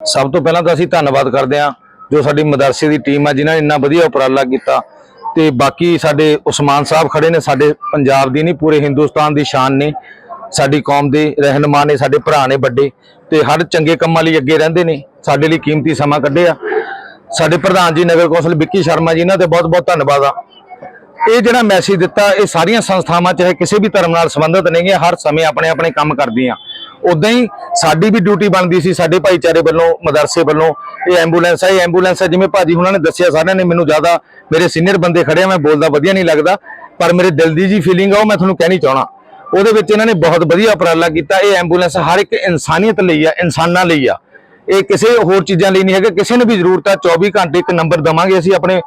ਸਭ ਤੋਂ ਪਹਿਲਾਂ ਤਾਂ ਅਸੀਂ ਧੰਨਵਾਦ ਕਰਦੇ ਹਾਂ ਜੋ ਸਾਡੀ ਮਦਰਸੇ ਦੀ ਟੀਮ ਆ, ਜਿਨ੍ਹਾਂ ਨੇ ਇੰਨਾ ਵਧੀਆ ਉਪਰਾਲਾ ਕੀਤਾ। ਤੇ ਬਾਕੀ ਸਾਡੇ ਉਸਮਾਨ ਸਾਹਿਬ ਖੜੇ ਨੇ, ਸਾਡੇ ਪੰਜਾਬ ਦੀ ਨਹੀਂ, ਪੂਰੇ ਹਿੰਦੁਸਤਾਨ ਦੀ ਸ਼ਾਨ ਨੇ। ਸਾਡੀ ਕੌਮ ਦੇ ਰਹਿਨੁਮਾ ਨੇ, ਸਾਡੇ ਭਰਾ ਨੇ ਵੱਡੇ। ਤੇ ਹਰ ਚੰਗੇ ਕੰਮਾਂ ਲਈ ਅੱਗੇ ਰਹਿੰਦੇ ਨੇ, ਸਾਡੇ ਲਈ ਕੀਮਤੀ ਸਮਾਂ ਕੱਢਿਆ। ਸਾਡੇ ਪ੍ਰਧਾਨ ਜੀ, ਨਗਰ ਕੌਂਸਲ ਵਿੱਕੀ ਸ਼ਰਮਾ ਜੀ, ਇਹਨਾਂ ਤੇ ਬਹੁਤ ਬਹੁਤ ਧੰਨਵਾਦ ਆ। ਇਹ ਜਿਹੜਾ ਮੈਸੇਜ ਦਿੱਤਾ, ਇਹ ਸਾਰੀਆਂ ਸੰਸਥਾਵਾਂ, ਚਾਹੇ ਕਿਸੇ ਵੀ ਧਰਮ ਨਾਲ ਸੰਬੰਧਿਤ ਨੇਗੇ ਹਰ ਸਮੇਂ ਆਪਣੇ ਆਪਣੇ ਕੰਮ ਕਰਦੀਆਂ। ਉਦਾਂ ਹੀ ਸਾਡੀ ਵੀ ਡਿਊਟੀ ਬਣਦੀ ਸੀ, ਸਾਡੇ ਭਾਈਚਾਰੇ ਵੱਲੋਂ, ਮਦਰਸੇ ਵੱਲੋਂ, ਇਹ ਐਂਬੂਲੈਂਸ ਹੈ ਇਹ ਐਂਬੂਲੈਂਸ ਹੈ ਜਿਵੇਂ ਭਾਜੀ ਉਹਨਾਂ ਨੇ ਦੱਸਿਆ, ਸਾਰਿਆਂ ਨੇ ਮੈਨੂੰ ਜ਼ਿਆਦਾ ਮੇਰੇ ਸੀਨੀਅਰ ਬੰਦੇ ਖੜੇ ਆ, ਮੈਂ ਬੋਲਦਾ ਵਧੀਆ ਨਹੀਂ ਲੱਗਦਾ, ਪਰ ਮੇਰੇ ਦਿਲ ਦੀ ਜੀ ਫੀਲਿੰਗ ਆ, ਉਹ ਮੈਂ ਤੁਹਾਨੂੰ ਕਹਿਣੀ ਚਾਹਣਾ। ਉਹਦੇ ਵਿੱਚ ਇਹਨਾਂ ਨੇ ਬਹੁਤ ਵਧੀਆ ਉਪਰਾਲਾ ਕੀਤਾ, ਇਹ ਐਂਬੂਲੈਂਸ ਹਰ ਇੱਕ ਇਨਸਾਨੀਅਤ ਲਈ ਆ, ਇਨਸਾਨਾਂ ਲਈ ਆ। ਇਹ ਕਿਸੇ ਹੋਰ ਚੀਜ਼ਾਂ ਲਈ ਨਹੀਂ ਹੈਗਾ। ਕਿਸੇ ਨੂੰ ਵੀ ਜ਼ਰੂਰਤ ਆ 24 ਘੰਟੇ ਇੱਕ ਨੰਬਰ ਦਵਾਂਗੇ ਅਸੀਂ ਆਪਣੇ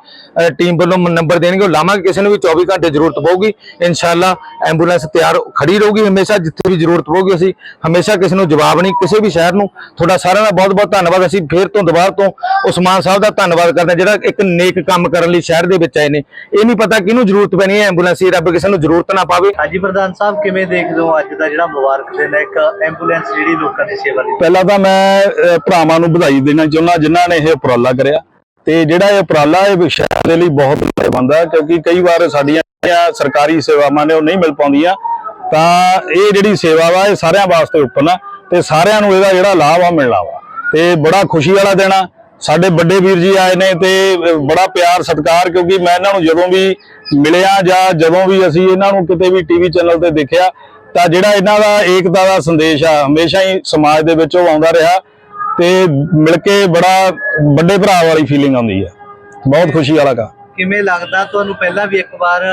ਟੀਮ ਵੱਲੋਂ ਨੰਬਰ ਦੇਣਗੇ। ਉਹ ਲਾਵਾਂਗੇ ਕਿਸੇ ਨੂੰ ਵੀ 24 ਘੰਟੇ ਜ਼ਰੂਰਤ ਪਊਗੀ। ਇਨਸ਼ਾਅੱਲਾ ਐਂਬੂਲੈਂਸ ਤਿਆਰ ਖੜੀ ਰਹੂਗੀ ਹਮੇਸ਼ਾ ਜਿੱਥੇ ਵੀ ਜ਼ਰੂਰਤ ਪਊਗੀ ਅਸੀਂ ਹਮੇਸ਼ਾ ਕਿਸੇ ਨੂੰ ਜਵਾਬ ਨਹੀਂ ਕਿਸੇ ਵੀ ਸ਼ਹਿਰ ਨੂੰ। ਤੁਹਾਡਾ ਸਾਰਿਆਂ ਦਾ ਬਹੁਤ ਬਹੁਤ ਧੰਨਵਾਦ। ਅਸੀਂ ਫੇਰ ਤੋਂ ਦੁਬਾਰਾ ਤੋਂ ਉਸਮਾਨ ਸਾਹਿਬ ਦਾ ਧੰਨਵਾਦ ਕਰਦੇ ਜਿਹੜਾ ਇੱਕ ਨੇਕ ਕੰਮ ਕਰਨ ਲਈ ਸ਼ਹਿਰ ਦੇ ਵਿੱਚ ਆਏ ਨੇ। ਇਹ ਨਹੀਂ ਪਤਾ ਕਿਹਨੂੰ ਜ਼ਰੂਰਤ ਪੈਣੀ ਹੈ ਐਂਬੂਲੈਂਸ ਦੀ ਰੱਬ ਕਿਸੇ ਨੂੰ ਜ਼ਰੂਰਤ ਨਾ ਪਾਵੇ। ਹਾਂਜੀ ਪ੍ਰਧਾਨ ਸਾਹਿਬ ਕਿਵੇਂ ਦੇਖਦੇ ਹੋ ਅੱਜ ਦਾ ਜਿਹੜਾ ਮੁਬਾਰਕ ਦਿਨ ਹੈ? ਇੱਕ ਐਂਬੂਲੈਂਸ ਜਿਹੜੀ ਲੋਕਾਂ ਦੀ ਸੇਵਾ ਲਈ। ਪਹਿਲਾਂ ਤਾਂ ਮੈਂ ਭਰਾਵਾਂ ਨੂੰ ਵਧਾਈ ਦੇਣਾ ਚਾਹੁੰਦਾ, ਜਿਨ੍ਹਾਂ ਨੇ ਇਹ ਉਪਰਾਲਾ ਕਰਿਆ। ਤੇ ਜਿਹੜਾ ਇਹ ਉਪਰਾਲਾ ਇਹ ਸ਼ਹਿਰ ਦੇ ਲਈ ਬਹੁਤ ਲਾਹੇਵੰਦ ਹੈ ਕਿਉਂਕਿ ਕਈ ਵਾਰ ਸਾਡੀਆਂ ਸਰਕਾਰੀ ਸੇਵਾਵਾਂ ਨੇ ਉਹ ਨਹੀਂ ਮਿਲ ਪਾਉਂਦੀਆਂ, ਤਾਂ ਇਹ ਜਿਹੜੀ ਸੇਵਾ ਵਾ, ਇਹ ਸਾਰਿਆਂ ਵਾਸਤੇ ਓਪਨ ਆ, ਤੇ ਸਾਰਿਆਂ ਨੂੰ ਇਹਦਾ ਜਿਹੜਾ ਲਾਭ ਆ ਮਿਲਣਾ ਵਾ। ਤੇ ਬੜਾ ਖੁਸ਼ੀ ਵਾਲਾ ਦਿਨ ਆ। ਸਾਡੇ ਵੱਡੇ ਵੀਰ ਜੀ ਆਏ ਨੇ ਤੇ ਬੜਾ ਪਿਆਰ, ਸਤਿਕਾਰ, ਕਿਉਂਕਿ ਮੈਂ ਇਹਨਾਂ ਨੂੰ ਜਦੋਂ ਵੀ ਮਿਲਿਆ ਜਾਂ ਜਦੋਂ ਵੀ ਅਸੀਂ ਇਹਨਾਂ ਨੂੰ ਕਿਤੇ ਵੀ ਟੀਵੀ ਚੈਨਲ ਤੇ ਦੇਖਿਆ, ਤਾਂ ਜਿਹੜਾ ਇਹਨਾਂ ਦਾ ਏਕਤਾ ਦਾ ਸੰਦੇਸ਼ ਆ, ਹਮੇਸ਼ਾ ਹੀ ਸਮਾਜ ਦੇ ਵਿੱਚ ਉਹ ਆਉਂਦਾ ਰਿਹਾ। ਤੇ ਮਿਲ ਕੇ ਬੜਾ ਵੱਡੇ ਭਰਾ ਵਾਲੀ ਫੀਲਿੰਗ ਆਉਂਦੀ ਹੈ। ਬਹੁਤ ਖੁਸ਼ੀ ਵਾਲਾ ਕਾ ਕਿਵੇਂ ਲੱਗਦਾ? ਤੁਹਾਨੂੰ ਪਹਿਲਾਂ ਵੀ ਇੱਕ ਵਾਰ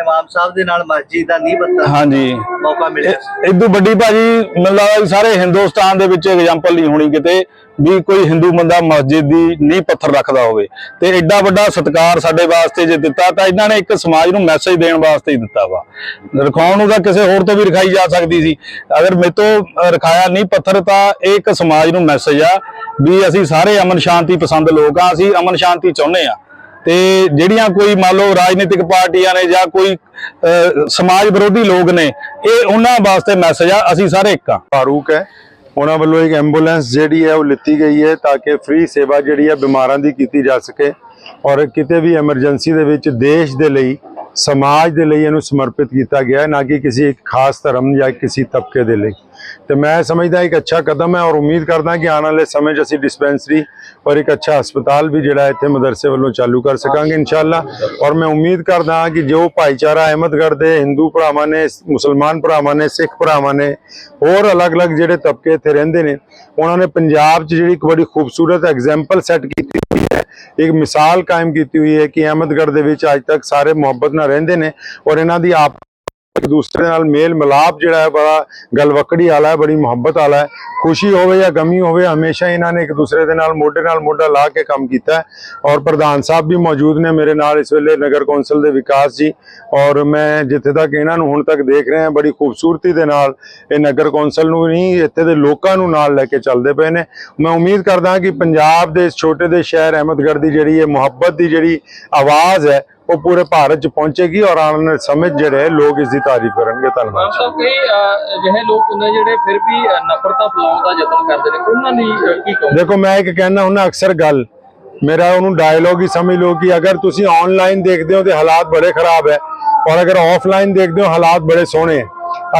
ਇਮਾਮ ਸਾਹਿਬ ਦੇ ਨਾਲ ਮਸਜਿਦ ਦਾ ਨੀਂਹ ਪੱਥਰ ਹਾਂਜੀ। ਮੌਕਾ ਮਿਲਿਆ। ਇਦੋਂ ਵੱਡੀ ਭਾਜੀ ਮੈਨੂੰ ਲੱਗਦਾ ਸਾਰੇ ਹਿੰਦੁਸਤਾਨ ਦੇ ਵਿੱਚ ਐਗਜ਼ਾਮਪਲ ਨਹੀਂ ਹੋਣੀ ਕਿਤੇ ਵੀ ਕੋਈ ਹਿੰਦੂ ਬੰਦਾ ਮਸਜਿਦ ਦੀ ਨੀਂਹ ਪੱਥਰ ਰੱਖਦਾ ਹੋਵੇ। ਤੇ ਐਡਾ ਵੱਡਾ ਸਤਿਕਾਰ ਸਾਡੇ ਵਾਸਤੇ ਜੇ ਦਿੱਤਾ ਤਾਂ ਇਹਨਾਂ ਨੇ ਇੱਕ ਸਮਾਜ ਨੂੰ ਮੈਸੇਜ ਦੇਣ ਵਾਸਤੇ ਹੀ ਦਿੱਤਾ ਵਾ। ਰਖਾਉਣ ਨੂੰ ਤਾਂ ਕਿਸੇ ਹੋਰ ਤੋਂ ਵੀ ਰਖਾਈ ਜਾ ਸਕਦੀ ਸੀ। ਅਗਰ ਮੇਰੇ ਤੋਂ ਰਖਾਇਆ ਨਹੀਂ ਪੱਥਰ ਤਾਂ ਇਹ ਇੱਕ ਸਮਾਜ ਨੂੰ ਮੈਸੇਜ ਆ ਵੀ ਅਸੀਂ ਸਾਰੇ ਅਮਨ ਸ਼ਾਂਤੀ ਪਸੰਦ ਲੋਕ ਆ ਅਸੀਂ ਅਮਨ ਸ਼ਾਂਤੀ ਚਾਹੁੰਦੇ ਆ। ਤੇ ਜਿਹੜੀਆਂ ਕੋਈ ਮੰਨ ਲਓ ਰਾਜਨੀਤਿਕ ਪਾਰਟੀਆਂ ਨੇ ਜਾਂ ਕੋਈ ਸਮਾਜ ਵਿਰੋਧੀ ਲੋਕ ਨੇ, ਇਹ ਉਹਨਾਂ ਵਾਸਤੇ ਮੈਸੇਜ ਆ, ਅਸੀਂ ਸਾਰੇ ਇੱਕ ਆ। ਫਾਰੂਕ ਹੈ, ਉਹਨਾਂ ਵੱਲੋਂ ਇੱਕ ਐਂਬੂਲੈਂਸ ਜਿਹੜੀ ਹੈ ਉਹ ਲਿੱਤੀ ਗਈ ਹੈ ਤਾਂ ਕਿ ਫ੍ਰੀ ਸੇਵਾ ਜਿਹੜੀ ਹੈ ਬਿਮਾਰਾਂ ਦੀ ਕੀਤੀ ਜਾ ਸਕੇ ਔਰ ਕਿਤੇ ਵੀ ਐਮਰਜੈਂਸੀ ਦੇ ਵਿੱਚ ਦੇਸ਼ ਦੇ ਲਈ ਸਮਾਜ ਦੇ ਲਈ ਇਹਨੂੰ ਸਮਰਪਿਤ ਕੀਤਾ ਗਿਆ ਨਾ ਕਿ ਕਿਸੇ ਇੱਕ ਖਾਸ ਧਰਮ ਜਾਂ ਕਿਸੇ ਤਬਕੇ ਦੇ ਲਈ। ਤੇ ਮੈਂ ਸਮਝਦਾ ਇੱਕ ਅੱਛਾ ਕਦਮ ਹੈ ਔਰ ਉਮੀਦ ਕਰਦਾ ਕਿ ਆਉਣ ਵਾਲੇ ਸਮੇਂ 'ਚ ਅਸੀਂ ਡਿਸਪੈਂਸਰੀ ਔਰ ਇੱਕ ਅੱਛਾ ਹਸਪਤਾਲ ਵੀ ਜਿਹੜਾ ਇੱਥੇ ਮਦਰਸੇ ਵੱਲੋਂ ਚਾਲੂ ਕਰ ਸਕਾਂਗੇ ਇਨਸ਼ਾਅੱਲਾ। ਔਰ ਮੈਂ ਉਮੀਦ ਕਰਦਾ ਹਾਂ ਕਿ ਜੋ ਭਾਈਚਾਰਾ ਅਹਿਮਦਗੜ੍ਹ ਦੇ ਹਿੰਦੂ ਭਰਾਵਾਂ ਨੇ, ਮੁਸਲਮਾਨ ਭਰਾਵਾਂ ਨੇ, ਸਿੱਖ ਭਰਾਵਾਂ ਨੇ, ਹੋਰ ਅਲੱਗ-ਅਲੱਗ ਜਿਹੜੇ ਤਬਕੇ ਇੱਥੇ ਰਹਿੰਦੇ ਨੇ, ਉਹਨਾਂ ਨੇ ਪੰਜਾਬ 'ਚ ਜਿਹੜੀ ਇੱਕ ਬੜੀ ਖੂਬਸੂਰਤ ਐਗਜ਼ਾਮਪਲ ਸੈੱਟ ਕੀਤੀ ਹੋਈ ਹੈ। ਇੱਕ ਮਿਸਾਲ ਕਾਇਮ ਕੀਤੀ ਹੋਈ ਹੈ ਕਿ ਅਹਿਮਦਗੜ੍ਹ ਦੇ ਵਿੱਚ ਅੱਜ ਤੱਕ ਸਾਰੇ ਮੁਹੱਬਤ ਨਾਲ ਰਹਿੰਦੇ ਨੇ ਔਰ ਇਹਨਾਂ ਦੀ ਆਪ ਇੱਕ ਦੂਸਰੇ ਨਾਲ ਮੇਲ ਮਿਲਾਪ ਜਿਹੜਾ ਹੈ, ਬੜਾ ਗਲਵਕੜੀ ਵਾਲਾ ਹੈ, ਬੜੀ ਮੁਹੱਬਤ ਵਾਲਾ ਹੈ। ਖੁਸ਼ੀ ਹੋਵੇ ਜਾਂ ਗਮੀ ਹੋਵੇ, ਹਮੇਸ਼ਾ ਇਹਨਾਂ ਨੇ ਇੱਕ ਦੂਸਰੇ ਦੇ ਨਾਲ ਮੋਢੇ ਨਾਲ ਮੋਢਾ ਲਾ ਕੇ ਕੰਮ ਕੀਤਾ ਔਰ ਪ੍ਰਧਾਨ ਸਾਹਿਬ ਵੀ ਮੌਜੂਦ ਨੇ ਮੇਰੇ ਨਾਲ ਇਸ ਵੇਲੇ, ਨਗਰ ਕੌਂਸਲ ਦੇ ਵਿਕਾਸ ਜੀ। ਔਰ ਮੈਂ ਜਿੱਥੇ ਤੱਕ ਇਹਨਾਂ ਨੂੰ ਹੁਣ ਤੱਕ ਦੇਖ ਰਿਹਾ, ਬੜੀ ਖੂਬਸੂਰਤੀ ਦੇ ਨਾਲ ਇਹ ਨਗਰ ਕੌਂਸਲ ਨੂੰ ਨਹੀਂ ਇੱਥੇ ਦੇ ਲੋਕਾਂ ਨੂੰ ਨਾਲ ਲੈ ਕੇ ਚੱਲਦੇ ਪਏ ਨੇ। ਮੈਂ ਉਮੀਦ ਕਰਦਾ ਕਿ ਪੰਜਾਬ ਦੇ ਇਸ ਛੋਟੇ ਦੇ ਸ਼ਹਿਰ ਅਹਿਮਦਗੜ੍ਹ ਦੀ ਜਿਹੜੀ ਇਹ ਮੁਹੱਬਤ ਦੀ ਜਿਹੜੀ ਆਵਾਜ਼ ਹੈ ਉਹ ਪੂਰੇ ਭਾਰਤ 'ਚ ਪਹੁੰਚੇਗੀ ਔਰ ਆਉਣ ਵਾਲੇ ਸਮੇਂ 'ਚ ਜਿਹੜੇ ਲੋਕ ਇਸ ਦੀ ਤਾਰੀਫ ਕਰਨਗੇ। ਧੰਨਵਾਦ। ਸਾਹਿਬ ਕਈ ਅਜਿਹੇ ਲੋਕ ਹੁੰਦੇ ਜਿਹੜੇ ਫਿਰ ਵੀ ਨਫ਼ਰਤਾਂ ਫੈਲਾਉਣ ਦਾ ਯਤਨ ਕਰਦੇ ਨੇ। ਉਹਨਾਂ ਲਈ ਕੀ ਕਹੋ ਦੇਖੋ ਮੈਂ ਇੱਕ ਕਹਿਣਾ ਹੁੰਦਾ ਅਕਸਰ ਗੱਲ ਮੇਰਾ ਉਹਨੂੰ ਡਾਇਲੋਗ ਹੀ ਸਮਝ ਲਓ ਕਿ ਅਗਰ ਤੁਸੀਂ ਆਨਲਾਈਨ ਦੇਖਦੇ ਹੋ ਤੇ ਹਾਲਾਤ ਬੜੇ ਖਰਾਬ ਹੈ ਔਰ ਅਗਰ ਆਫਲਾਈਨ ਦੇਖਦੇ ਹੋ ਹਾਲਾਤ ਬੜੇ ਸੋਹਣੇ ਹੈ।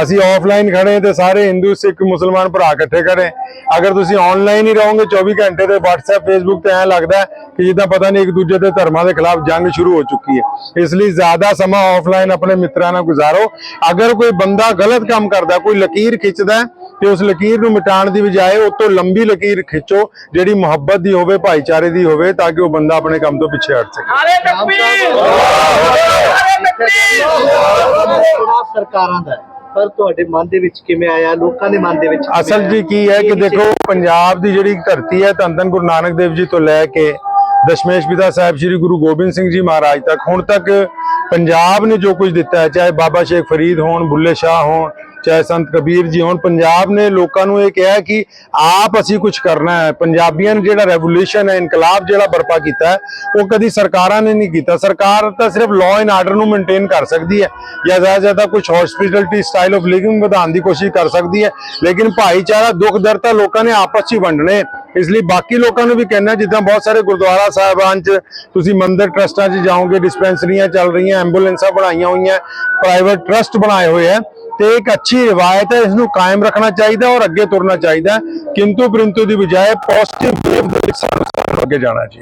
ਅਸੀਂ ਆਫਲਾਈਨ ਖੜੇ ਤੇ ਸਾਰੇ ਹਿੰਦੂ ਸਿੱਖ ਮੁਸਲਮਾਨ ਭਰਾ ਇਕੱਠੇ ਖੜੇ ਅਗਰ ਤੁਸੀਂ ਆਨਲਾਈਨ ਹੀ ਰਹੋਗੇ 24 ਘੰਟੇ ਤੇ WhatsApp Facebook ਤੇ ਐਂ ਲੱਗਦਾ ਕਿ ਜਿੱਦਾਂ ਪਤਾ ਨਹੀਂ ਇੱਕ ਦੂਜੇ ਦੇ ਧਰਮਾਂ ਦੇ ਖਿਲਾਫ ਜੰਗ ਸ਼ੁਰੂ ਹੋ ਚੁੱਕੀ ਹੈ। ਇਸ ਲਈ ਜ਼ਿਆਦਾ ਸਮਾਂ ਆਫਲਾਈਨ ਆਪਣੇ ਮਿੱਤਰਾਂ ਨਾਲ ਗੁਜ਼ਾਰੋ। ਅਗਰ ਕੋਈ ਬੰਦਾ ਗਲਤ ਕੰਮ ਕਰਦਾ ਕੋਈ ਲਕੀਰ ਖਿੱਚਦਾ ਤੇ ਉਸ ਲਕੀਰ ਨੂੰ ਮਿਟਾਉਣ ਦੀ ਬਜਾਏ ਉਹ ਤੋਂ ਲੰਬੀ ਲਕੀਰ ਖਿੱਚੋ ਜਿਹੜੀ ਮੁਹੱਬਤ ਦੀ ਹੋਵੇ ਭਾਈਚਾਰੇ ਦੀ ਹੋਵੇ ਤਾਂ ਕਿ ਉਹ ਬੰਦਾ ਆਪਣੇ ਕੰਮ ਤੋਂ ਪਿੱਛੇ ਹਟ ਸਕੇ। ਚੁਣਾਵ ਸਰਕਾਰਾਂ ਦਾ। ਪਰ ਤੁਹਾਡੇ ਮਨ ਦੇ ਵਿੱਚ ਕਿਵੇਂ ਆਇਆ ਲੋਕਾਂ ਦੇ ਮਨ ਦੇ ਵਿੱਚ ਕਿਵੇਂ ਅਸਲ ਜੀ ਆਇਆ? ਕੀ ਹੈ ਕਿ ਇਹ ਦੇਖੋ ਪੰਜਾਬ ਦੀ ਜਿਹੜੀ ਧਰਤੀ ਹੈ ਧੰਨ ਧੰਨ ਗੁਰੂ ਨਾਨਕ ਦੇਵ ਜੀ ਤੋਂ ਲੈ ਕੇ ਦਸ਼ਮੇਸ਼ ਪਿਤਾ ਸਾਹਿਬ ਸ੍ਰੀ ਗੁਰੂ ਗੋਬਿੰਦ ਸਿੰਘ ਜੀ ਮਹਾਰਾਜ ਤੱਕ ਹੁਣ ਤੱਕ ਪੰਜਾਬ ਨੇ ਜੋ ਕੁਝ ਦਿੱਤਾ ਹੈ ਚਾਹੇ ਬਾਬਾ ਸ਼ੇਖ ਫਰੀਦ ਹੋਣ ਬੁੱਲੇ ਸ਼ਾਹ ਹੋਣ ਚਾਹੇ ਸੰਤ ਕਬੀਰ ਜੀ ਹੋਣ, ਪੰਜਾਬ ਨੇ ਲੋਕਾਂ ਨੂੰ ਇਹ ਕਿਹਾ ਕਿ ਆਪ ਅਸੀਂ ਕੁਝ ਕਰਨਾ ਹੈ। ਪੰਜਾਬੀਆਂ ਨੇ ਜਿਹੜਾ ਰੈਵੋਲੂਸ਼ਨ ਹੈ, ਇਨਕਲਾਬ ਜਿਹੜਾ ਬਰਪਾ ਕੀਤਾ ਹੈ, ਉਹ ਕਦੀ ਸਰਕਾਰਾਂ ਨੇ ਨਹੀਂ ਕੀਤਾ। ਸਰਕਾਰ ਤਾਂ ਸਿਰਫ ਲਾਅ ਐਂਡ ਆਰਡਰ ਨੂੰ ਮੇਨਟੇਨ ਕਰ ਸਕਦੀ ਹੈ ਜਾਂ ਜ਼ਿਆਦਾ ਜ਼ਿਆਦਾ ਕੁਝ ਹਸਪੀਟੈਲਿਟੀ ਸਟਾਈਲ ਆਫ ਲਿਵਿੰਗ ਵਧਾਉਣ ਦੀ ਕੋਸ਼ਿਸ਼ ਕਰ ਸਕਦੀ ਹੈ। ਲੇਕਿਨ ਭਾਈਚਾਰਾ ਦੁੱਖ ਦਰਦ ਤਾਂ ਲੋਕਾਂ ਨੇ ਆਪਸ 'ਚ ਹੀ ਵੰਡਣੇ। ਇਸ ਲਈ ਬਾਕੀ ਲੋਕਾਂ ਨੂੰ ਵੀ ਕਹਿਣਾ ਜਿੱਦਾਂ ਬਹੁਤ ਸਾਰੇ ਗੁਰਦੁਆਰਾ ਸਾਹਿਬਾਨ 'ਚ ਤੁਸੀਂ ਮੰਦਿਰ ਟਰਸਟਾਂ 'ਚ ਜਾਓਗੇ, ਡਿਸਪੈਂਸਰੀਆਂ ਚੱਲ ਰਹੀਆਂ, ਐਂਬੂਲੈਂਸਾਂ ਬਣਾਈਆਂ ਹੋਈਆਂ, ਪ੍ਰਾਈਵੇਟ ਟਰਸਟ ਬਣਾਏ ਹੋਏ ਹੈ ਤੇ ਇੱਕ ਅੱਛੀ ਰਿਵਾਇਤ ਹੈ ਇਸ ਨੂੰ ਕਾਇਮ ਰੱਖਣਾ ਚਾਹੀਦਾ ਔਰ ਅੱਗੇ ਤੁਰਨਾ ਚਾਹੀਦਾ ਕਿੰਤੂ ਪਰੰਤੂ ਦੀ ਬਜਾਏ ਪੋਜ਼ਿਟਿਵ ਵੇਵ ਦੇ ਵਿੱਚ ਸਾਨੂੰ ਅੱਗੇ ਜਾਣਾ ਚਾਹੀਦਾ